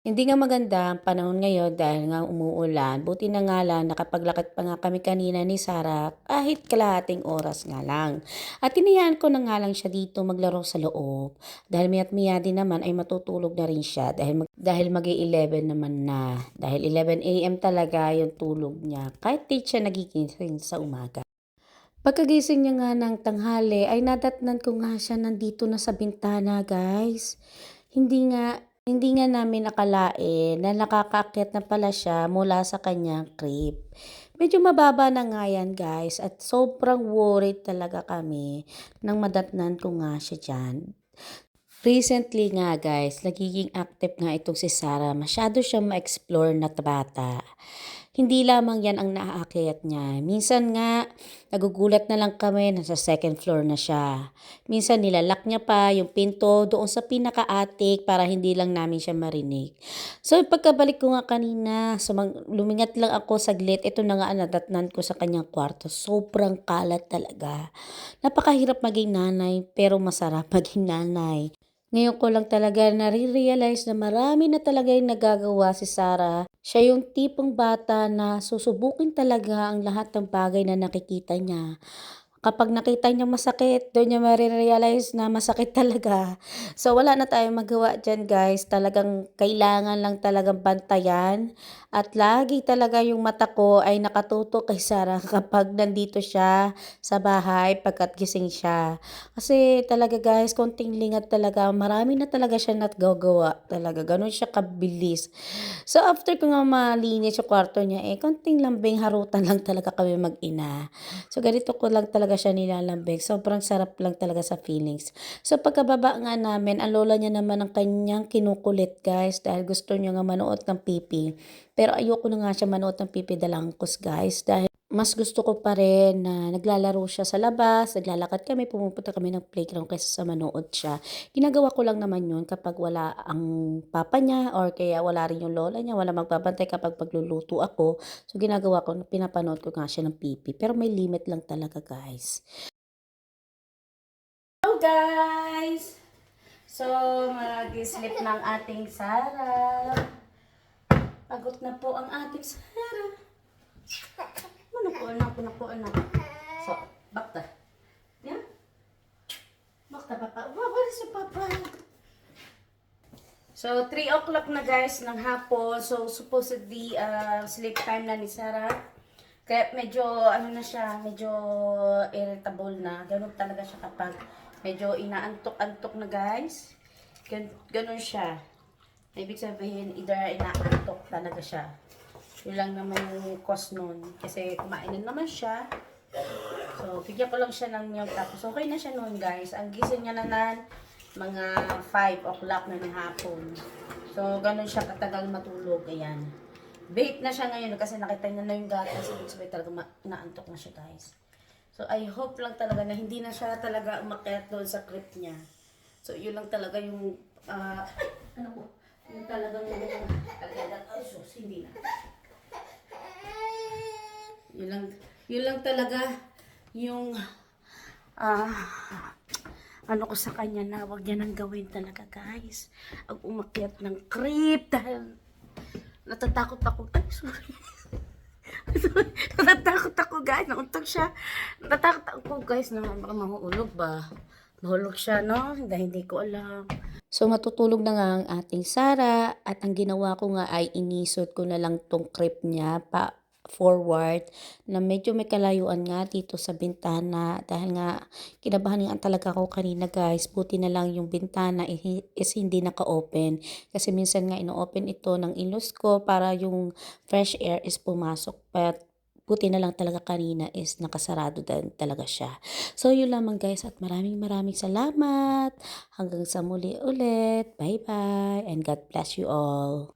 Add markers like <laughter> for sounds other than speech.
Hindi nga maganda ang panahon ngayon dahil nga umuulan. Buti na nga lang nakapaglakad pa nga kami kanina ni Sarah kahit kalahating oras nga lang. At tinayaan ko na nga lang siya dito maglaro sa loob. Dahil miya't miya din naman ay matutulog na rin siya dahil mag, dahil magi 11 naman na. Dahil 11 a.m. talaga yung tulog niya kahit di siya nagigising sa umaga. Pagkagising niya nga ng tanghali ay nadatnan ko nga siya nandito na sa bintana guys. Hindi nga hindi nga namin akalain na nakakaakyat na pala siya mula sa kanyang crib. Medyo mababa na nga yan guys at sobrang worried talaga kami nang madatnan ko nga siya dyan. Recently nga guys, nagiging active nga itong si Sarah. Masyado siya ma-explore na bata. Hindi lamang yan ang naaakyat niya. Minsan nga, nagugulat na lang kami, nasa second floor na siya. Minsan nilalak niya pa yung pinto doon sa pinaka-attic para hindi lang namin siya marinig. So pagkabalik ko nga kanina, sumang, lumingat lang ako saglit, ito na nga ang nadatnan ko sa kanyang kwarto. Sobrang kalat talaga. Napakahirap maging nanay, pero masarap <laughs> maging nanay. Ngayon ko lang talaga nare-realize na marami na talaga yung nagagawa si Sarah. Siya yung tipong bata na susubukin talaga ang lahat ng bagay na nakikita niya. Kapag nakita niya masakit, doon niya marirealize na masakit <laughs> talaga. So, wala na tayong magawa dyan, guys. Talagang kailangan lang talagang bantayan. At lagi talaga yung mata ko ay nakatutok kay Sarah <laughs> kapag nandito siya sa bahay pagkat gising siya. Kasi talaga, guys, konting lingat talaga. Marami na talaga siya nagagawa talaga. Ganon siya kabilis. So, after ko nga malinis yung kwarto niya, eh, konting lambing harutan <laughs> lang talaga kami mag-ina. So, ganito ko lang talaga siya nilalambing. Sobrang sarap lang talaga sa feelings. So, pagkababa nga namin, ang lola niya naman ang kanyang kinukulit, guys, dahil gusto niya nga manood ng pipi. Pero ayoko na nga siya manood ng pipi dalangkos, guys, dahil mas gusto ko pa rin na naglalaro siya sa labas, naglalakad kami, pumupunta kami ng playground kaysa sa manood siya. Ginagawa ko lang naman yun kapag wala ang papa niya or kaya wala rin yung lola niya, wala magbabantay kapag pagluluto ako. So ginagawa ko, pinapanood ko nga siya ng pipi. Pero may limit lang talaga guys. Hello guys! So, mag-sleep ng ating Sarah. Pagod na po ang ating Sarah. Anak, ano po anak. So, bakta. Yan. Bakta papa. Wow, where is si papa? So, 3 o'clock na guys ng hapon. So, supposedly uh, sleep time na ni Sarah. Kaya medyo, ano na siya, medyo irritable na. Ganun talaga siya kapag medyo inaantok-antok na guys. Gan ganun siya. Ibig sabihin, either inaantok talaga siya. Yun lang naman yung cause nun. Kasi kumain na naman siya. So, bigyan ko lang siya ng milk. Tapos, okay na siya nun, guys. Ang gising niya na nan, mga 5 o'clock na ng hapon. So, ganun siya katagal matulog. Ayan. Bait na siya ngayon kasi nakita niya na yung gatas. Ibig sabihin talaga naantok na siya, guys. So, I hope lang talaga na hindi na siya talaga umakyat doon sa crib niya. So, yun lang talaga yung, ah, <laughs> ano ko, yung talagang, oh, sus, hindi na. Yun lang, yun lang talaga yung ah ano ko sa kanya na wag niya nang gawin talaga guys. Ang umakyat ng creep dahil natatakot ako. Ay, <laughs> sorry. natatakot ako guys. Nauntog siya. Natatakot ako guys na baka mahuulog ba. Mahulog siya no? Hindi, hindi ko alam. So matutulog na nga ang ating Sara at ang ginawa ko nga ay inisot ko na lang tong crepe niya pa forward na medyo may kalayuan nga dito sa bintana dahil nga kinabahan nga talaga ako kanina guys buti na lang yung bintana is hindi naka-open kasi minsan nga ino-open ito ng ilus ko para yung fresh air is pumasok but buti na lang talaga kanina is nakasarado din talaga siya. So yun lamang guys at maraming maraming salamat. Hanggang sa muli ulit. Bye bye and God bless you all.